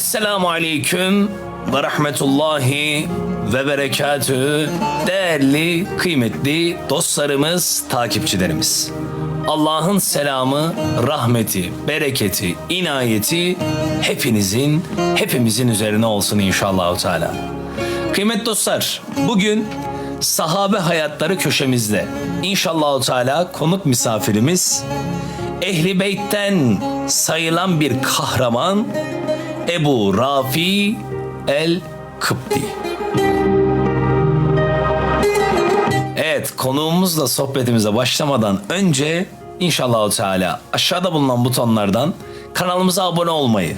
Esselamu Aleyküm ve Rahmetullahi ve Berekatü değerli, kıymetli dostlarımız, takipçilerimiz. Allah'ın selamı, rahmeti, bereketi, inayeti hepinizin, hepimizin üzerine olsun inşallah Teala. Kıymetli dostlar, bugün sahabe hayatları köşemizde. İnşallah Teala konuk misafirimiz Ehli Beyt'ten sayılan bir kahraman Ebu Rafi el Kıpti. Evet konuğumuzla sohbetimize başlamadan önce inşallah Teala aşağıda bulunan butonlardan kanalımıza abone olmayı,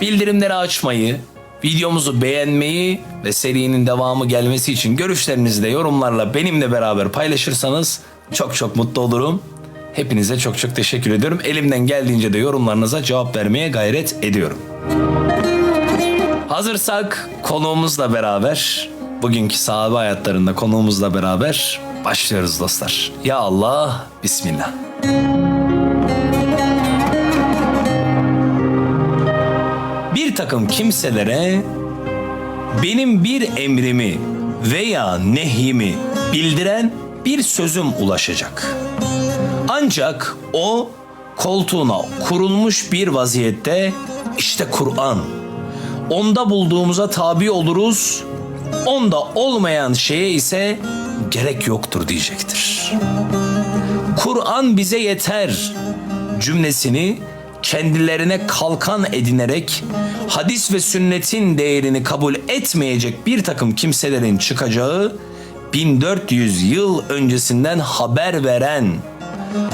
bildirimleri açmayı, videomuzu beğenmeyi ve serinin devamı gelmesi için görüşlerinizi de yorumlarla benimle beraber paylaşırsanız çok çok mutlu olurum. Hepinize çok çok teşekkür ediyorum. Elimden geldiğince de yorumlarınıza cevap vermeye gayret ediyorum. Hazırsak konuğumuzla beraber, bugünkü sahabe hayatlarında konuğumuzla beraber başlıyoruz dostlar. Ya Allah, Bismillah. Bir takım kimselere benim bir emrimi veya nehyimi bildiren bir sözüm ulaşacak. Ancak o koltuğuna kurulmuş bir vaziyette işte Kur'an. Onda bulduğumuza tabi oluruz. Onda olmayan şeye ise gerek yoktur diyecektir. Kur'an bize yeter cümlesini kendilerine kalkan edinerek hadis ve sünnetin değerini kabul etmeyecek bir takım kimselerin çıkacağı 1400 yıl öncesinden haber veren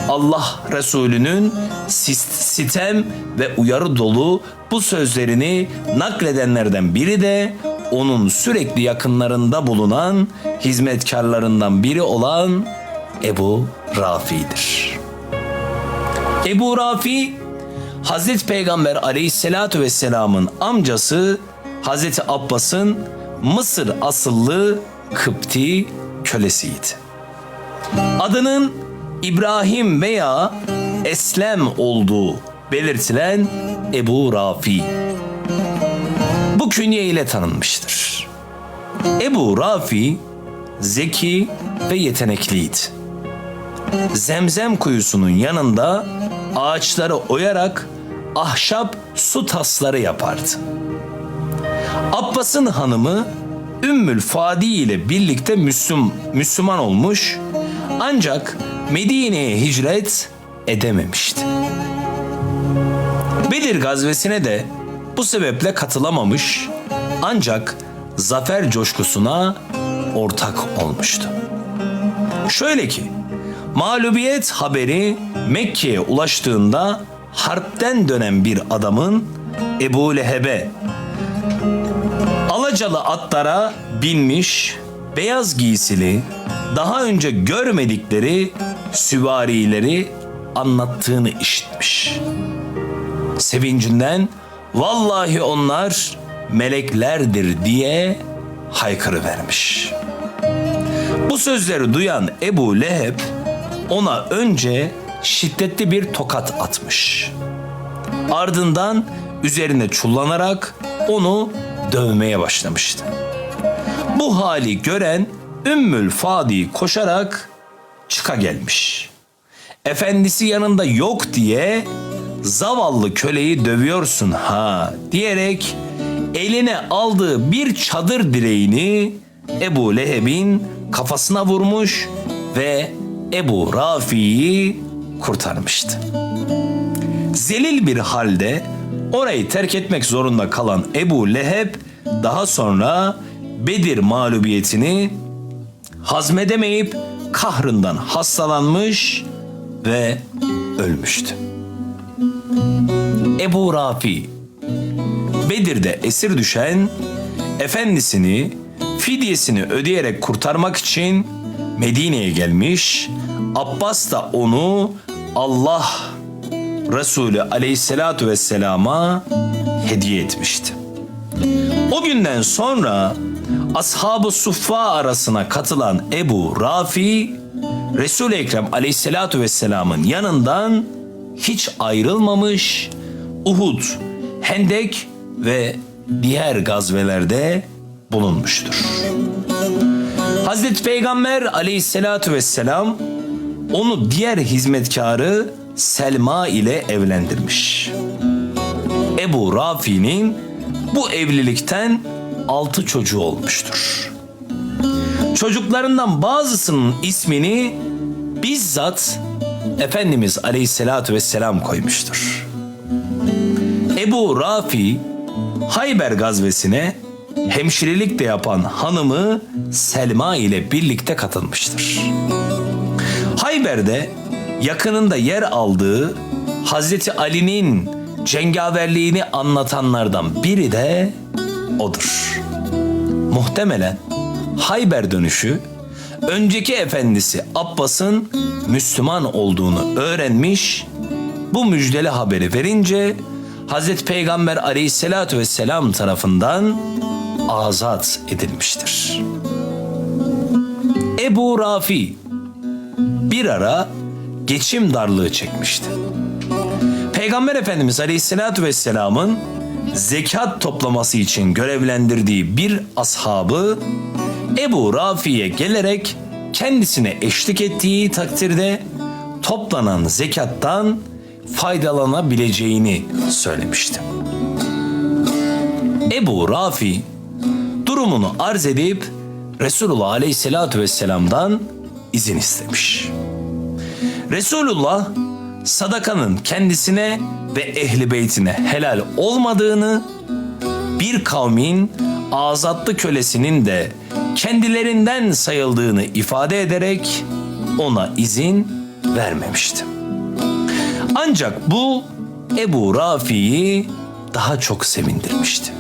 Allah Resulü'nün sis- sitem ve uyarı dolu bu sözlerini nakledenlerden biri de onun sürekli yakınlarında bulunan hizmetkarlarından biri olan Ebu Rafi'dir. Ebu Rafi Hazreti Peygamber aleyhissalatu vesselamın amcası Hazreti Abbas'ın Mısır asıllı Kıpti kölesiydi. Adının İbrahim veya Eslem olduğu belirtilen Ebu Rafi. Bu künye ile tanınmıştır. Ebu Rafi zeki ve yetenekliydi. Zemzem kuyusunun yanında ağaçları oyarak ahşap su tasları yapardı. Abbas'ın hanımı Ümmül Fadi ile birlikte Müslüm, Müslüman olmuş ancak Medine'ye hicret edememişti. Bedir gazvesine de bu sebeple katılamamış ancak zafer coşkusuna ortak olmuştu. Şöyle ki mağlubiyet haberi Mekke'ye ulaştığında harpten dönen bir adamın Ebu Leheb'e alacalı atlara binmiş beyaz giysili daha önce görmedikleri süvarileri anlattığını işitmiş. Sevincinden vallahi onlar meleklerdir diye haykırıvermiş. Bu sözleri duyan Ebu Leheb ona önce şiddetli bir tokat atmış. Ardından üzerine çullanarak onu dövmeye başlamıştı. Bu hali gören Ümmül Fadi koşarak çıka gelmiş. Efendisi yanında yok diye zavallı köleyi dövüyorsun ha diyerek eline aldığı bir çadır direğini Ebu Leheb'in kafasına vurmuş ve Ebu Rafi'yi kurtarmıştı. Zelil bir halde orayı terk etmek zorunda kalan Ebu Leheb daha sonra Bedir mağlubiyetini hazmedemeyip kahrından hastalanmış ve ölmüştü. Ebu Rafi Bedir'de esir düşen efendisini fidyesini ödeyerek kurtarmak için Medine'ye gelmiş. Abbas da onu Allah Resulü aleyhissalatu vesselama hediye etmişti. O günden sonra Ashab-ı Suffa arasına katılan Ebu Rafi Resul-i Ekrem aleyhissalatu vesselamın yanından hiç ayrılmamış Uhud, Hendek ve diğer gazvelerde bulunmuştur. Hazreti Peygamber aleyhissalatu vesselam onu diğer hizmetkarı Selma ile evlendirmiş. Ebu Rafi'nin bu evlilikten altı çocuğu olmuştur. Çocuklarından bazısının ismini bizzat Efendimiz Aleyhisselatü Vesselam koymuştur. Ebu Rafi Hayber gazvesine hemşirelik de yapan hanımı Selma ile birlikte katılmıştır. Hayber'de yakınında yer aldığı Hazreti Ali'nin cengaverliğini anlatanlardan biri de odur. Muhtemelen Hayber dönüşü önceki efendisi Abbas'ın Müslüman olduğunu öğrenmiş, bu müjdeli haberi verince Hazreti Peygamber aleyhissalatü vesselam tarafından azat edilmiştir. Ebu Rafi bir ara geçim darlığı çekmişti. Peygamber Efendimiz Aleyhisselatü Vesselam'ın zekat toplaması için görevlendirdiği bir ashabı Ebu Rafi'ye gelerek kendisine eşlik ettiği takdirde toplanan zekattan faydalanabileceğini söylemişti. Ebu Rafi durumunu arz edip Resulullah Aleyhisselatü Vesselam'dan izin istemiş. Resulullah sadakanın kendisine ve ehli beytine helal olmadığını, bir kavmin azatlı kölesinin de kendilerinden sayıldığını ifade ederek ona izin vermemişti. Ancak bu Ebu Rafi'yi daha çok sevindirmişti.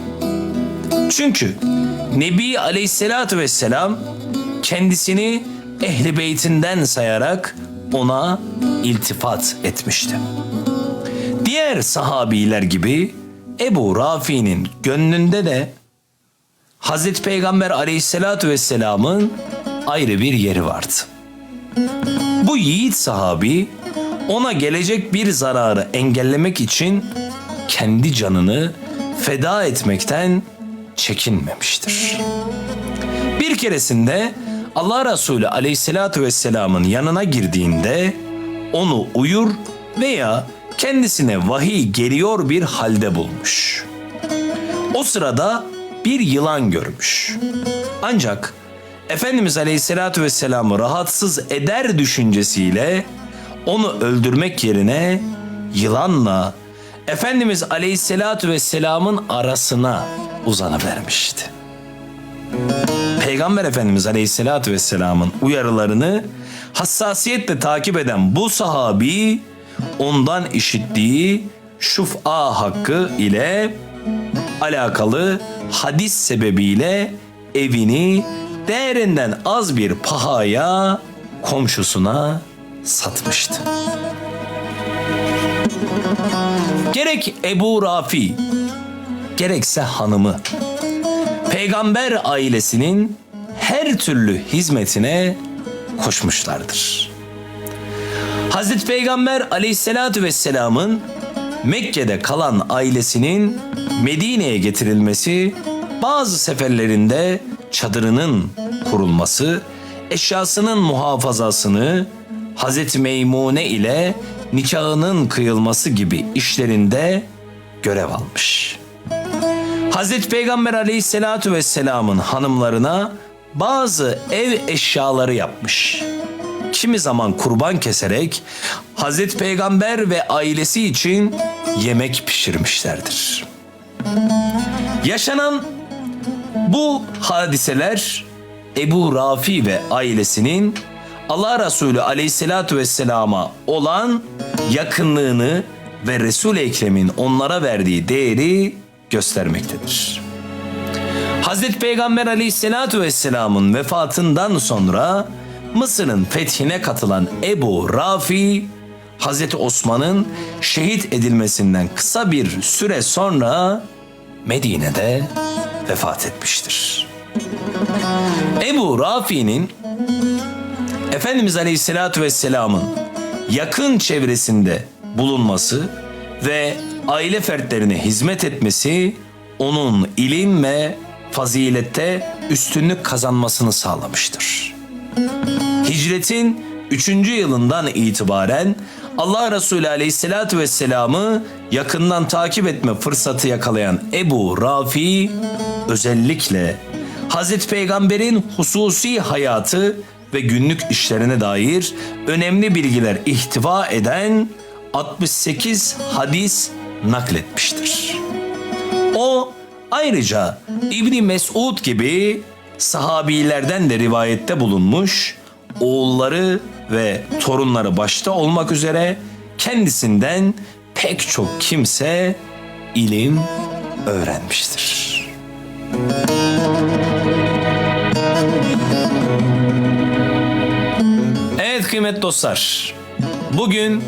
Çünkü Nebi Aleyhisselatü Vesselam kendisini ehli beytinden sayarak ona iltifat etmişti. Diğer sahabiler gibi Ebu Rafi'nin gönlünde de Hazreti Peygamber aleyhissalatü vesselamın ayrı bir yeri vardı. Bu yiğit sahabi ona gelecek bir zararı engellemek için kendi canını feda etmekten çekinmemiştir. Bir keresinde Allah Resulü aleyhissalatü vesselamın yanına girdiğinde onu uyur veya kendisine vahiy geliyor bir halde bulmuş. O sırada bir yılan görmüş. Ancak Efendimiz Aleyhisselatü Vesselam'ı rahatsız eder düşüncesiyle onu öldürmek yerine yılanla Efendimiz Aleyhisselatü Vesselam'ın arasına uzanıvermişti. Peygamber Efendimiz Aleyhisselatü Vesselam'ın uyarılarını hassasiyetle takip eden bu sahabi ondan işittiği şuf'a hakkı ile alakalı hadis sebebiyle evini değerinden az bir pahaya komşusuna satmıştı. Gerek Ebu Rafi gerekse hanımı peygamber ailesinin her türlü hizmetine koşmuşlardır. Hazreti Peygamber aleyhissalatü vesselamın Mekke'de kalan ailesinin Medine'ye getirilmesi, bazı seferlerinde çadırının kurulması, eşyasının muhafazasını, Hazreti Meymune ile nikahının kıyılması gibi işlerinde görev almış. Hazreti Peygamber aleyhissalatu vesselamın hanımlarına bazı ev eşyaları yapmış. Kimi zaman kurban keserek Hazreti Peygamber ve ailesi için yemek pişirmişlerdir. Yaşanan bu hadiseler Ebu Rafi ve ailesinin Allah Resulü aleyhissalatu vesselama olan yakınlığını ve Resul-i Ekrem'in onlara verdiği değeri göstermektedir. Hazreti Peygamber aleyhissalatu vesselamın vefatından sonra Mısır'ın fethine katılan Ebu Rafi, Hazreti Osman'ın şehit edilmesinden kısa bir süre sonra Medine'de vefat etmiştir. Ebu Rafi'nin Efendimiz Aleyhisselatü Vesselam'ın yakın çevresinde bulunması ve aile fertlerine hizmet etmesi onun ilim ve fazilette üstünlük kazanmasını sağlamıştır. Hicretin 3. yılından itibaren Allah Resulü Aleyhisselatü Vesselam'ı yakından takip etme fırsatı yakalayan Ebu Rafi özellikle Hazreti Peygamber'in hususi hayatı ve günlük işlerine dair önemli bilgiler ihtiva eden 68 hadis nakletmiştir. O ayrıca İbni Mesud gibi sahabilerden de rivayette bulunmuş, oğulları ve torunları başta olmak üzere kendisinden pek çok kimse ilim öğrenmiştir. Evet kıymetli dostlar. Bugün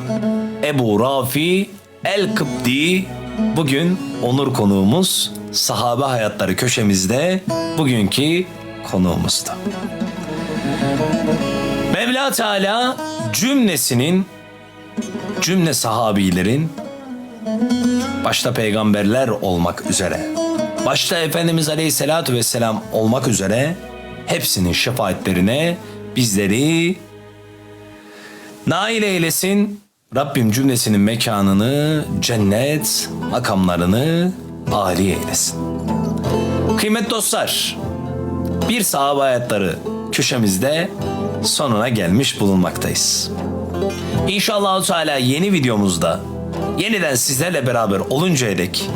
Ebu Rafi El-Kıbdi bugün onur konuğumuz sahabe hayatları köşemizde bugünkü konuğumuzdu. Mevla Teala cümlesinin cümle sahabilerin başta peygamberler olmak üzere başta Efendimiz Aleyhisselatü Vesselam olmak üzere hepsinin şefaatlerine bizleri nail eylesin. Rabbim cümlesinin mekanını cennet, makamlarını âli eylesin. Kıymetli dostlar, bir sahabe hayatları köşemizde sonuna gelmiş bulunmaktayız. İnşallah Teala yeni videomuzda yeniden sizlerle beraber oluncaya dek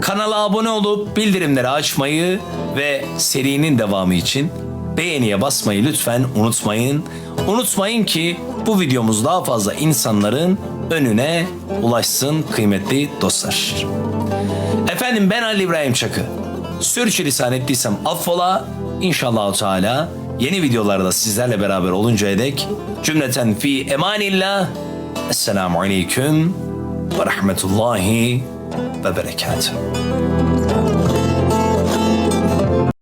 kanala abone olup bildirimleri açmayı ve serinin devamı için beğeniye basmayı lütfen unutmayın. Unutmayın ki bu videomuz daha fazla insanların önüne ulaşsın kıymetli dostlar. Efendim ben Ali İbrahim Çakı. Sürçülisan ettiysem affola. İnşallah Teala yeni videolarda sizlerle beraber oluncaya dek cümleten fi emanillah. Esselamu aleyküm ve rahmetullahi ve berekatuhu.